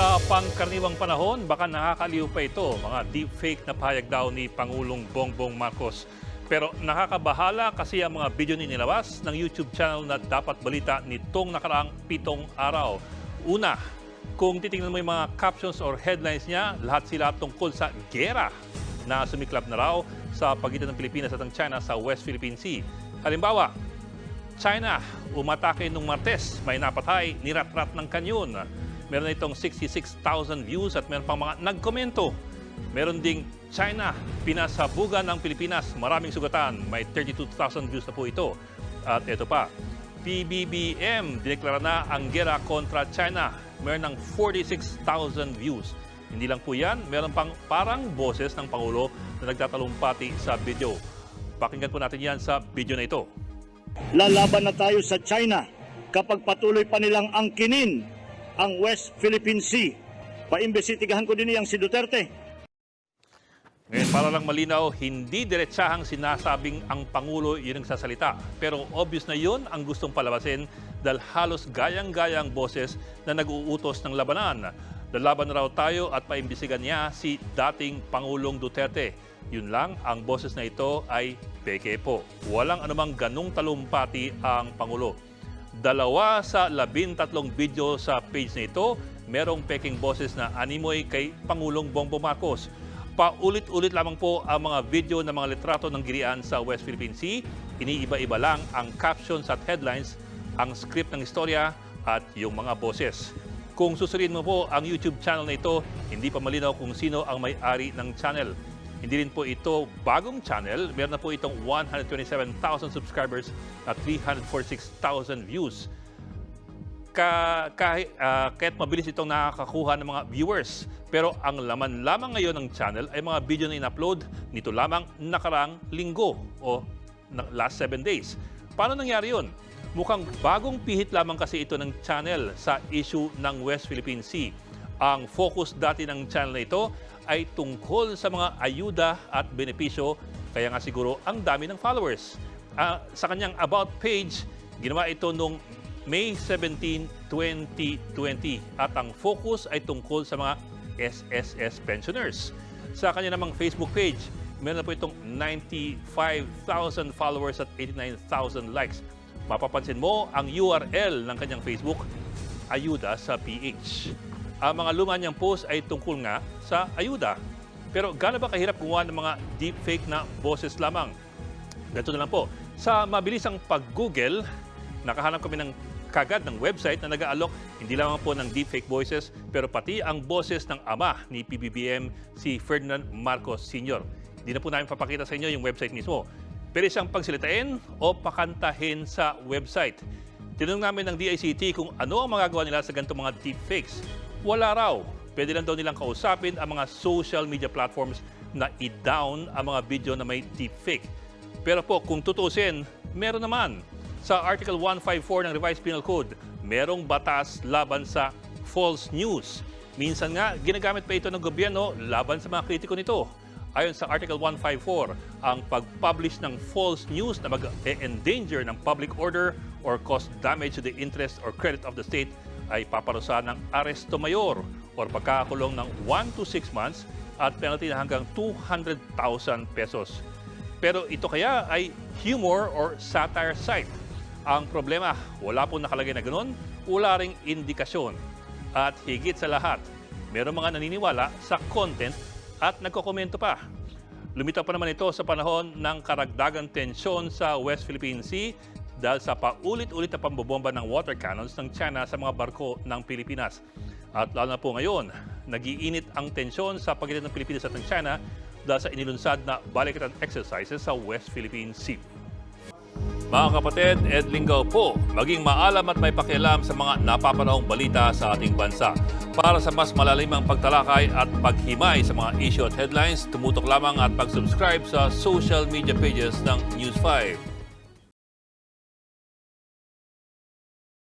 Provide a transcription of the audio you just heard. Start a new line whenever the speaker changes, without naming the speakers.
Sa pangkaraniwang panahon, baka nakakaliw pa ito, mga deepfake na pahayag daw ni Pangulong Bongbong Marcos. Pero nakakabahala kasi ang mga video ni nilabas ng YouTube channel na dapat balita nitong nakaraang pitong araw. Una, kung titingnan mo yung mga captions or headlines niya, lahat sila tungkol sa gera na sumiklab na raw sa pagitan ng Pilipinas at ng China sa West Philippine Sea. Halimbawa, China, umatake nung Martes, may napatay, niratrat ng kanyon. Meron na itong 66,000 views at meron pang mga nagkomento. Meron ding China, pinasabugan ng Pilipinas, maraming sugatan, may 32,000 views na po ito. At ito pa, PBBM, dineklara na ang gera kontra China. Meron ng 46,000 views. Hindi lang po yan, meron pang parang boses ng Pangulo na nagtatalumpati sa video. Pakinggan po natin yan sa video na ito.
lalaban na tayo sa China kapag patuloy pa nilang angkinin ang West Philippine Sea. Paimbesitigahan ko din iyang si Duterte.
Ngayon, para lang malinaw, hindi diretsahang sinasabing ang Pangulo yun ang sasalita. Pero obvious na yun ang gustong palabasin dahil halos gayang-gayang boses na nag-uutos ng labanan. Lalaban na raw tayo at paimbisigan niya si dating Pangulong Duterte. Yun lang, ang boses na ito ay peke po. Walang anumang ganong talumpati ang Pangulo. Dalawa sa labintatlong video sa page na ito, merong peking boses na animoy kay Pangulong Bongbong Marcos. Paulit-ulit lamang po ang mga video ng mga litrato ng girian sa West Philippine Sea. Iniiba-iba lang ang captions at headlines, ang script ng istorya at yung mga boses. Kung susunod mo po ang YouTube channel na ito, hindi pa malinaw kung sino ang may-ari ng channel. Hindi rin po ito bagong channel. Meron na po itong 127,000 subscribers at 346,000 views. Ka, kahit, ah, kahit mabilis itong nakakakuha ng mga viewers. Pero ang laman lamang ngayon ng channel ay mga video na in-upload nito lamang nakarang linggo o last 7 days. Paano nangyari yun? Mukhang bagong pihit lamang kasi ito ng channel sa issue ng West Philippine Sea. Ang focus dati ng channel na ito ay tungkol sa mga ayuda at benepisyo, kaya nga siguro ang dami ng followers. Ah, sa kanyang about page, ginawa ito noong May 17, 2020 at ang focus ay tungkol sa mga SSS pensioners. Sa kanya namang Facebook page, meron na po itong 95,000 followers at 89,000 likes. Mapapansin mo ang URL ng kanyang Facebook, Ayuda sa PH. Ang mga luma niyang post ay tungkol nga sa ayuda. Pero gaano ba kahirap gumawa ng mga deepfake na boses lamang? Ganito na lang po. Sa mabilisang pag-google, nakahanap kami ng kagad ng website na nag-aalok hindi lamang po ng deepfake voices, pero pati ang boses ng ama ni PBBM, si Ferdinand Marcos Sr. Hindi na po namin papakita sa inyo yung website mismo. Pwede siyang pagsalitain o pakantahin sa website. Tinanong namin ng DICT kung ano ang magagawa nila sa ganitong mga deepfakes. Wala raw. Pwede lang daw nilang kausapin ang mga social media platforms na i-down ang mga video na may deepfake. Pero po, kung tutusin, meron naman. Sa Article 154 ng Revised Penal Code, merong batas laban sa false news. Minsan nga, ginagamit pa ito ng gobyerno laban sa mga kritiko nito. Ayon sa Article 154, ang pag-publish ng false news na mag-endanger ng public order or cause damage to the interest or credit of the state ay paparusahan ng aresto mayor or pagkakakulong ng 1 to 6 months at penalty na hanggang 200,000 pesos. Pero ito kaya ay humor or satire site. Ang problema, wala pong nakalagay na ganun, wala ring indikasyon. At higit sa lahat, meron mga naniniwala sa content at nagkokomento pa. Lumitaw pa naman ito sa panahon ng karagdagang tensyon sa West Philippine Sea dahil sa paulit-ulit na pambobomba ng water cannons ng China sa mga barko ng Pilipinas. At lalo na po ngayon, nagiinit ang tensyon sa pagitan ng Pilipinas at ng China dahil sa inilunsad na balikatan exercises sa West Philippine Sea. Mga kapatid, Ed Lingaw po, maging maalam at may pakialam sa mga napapanahong balita sa ating bansa. Para sa mas malalimang pagtalakay at paghimay sa mga issue at headlines, tumutok lamang at pag-subscribe sa social media pages ng News 5.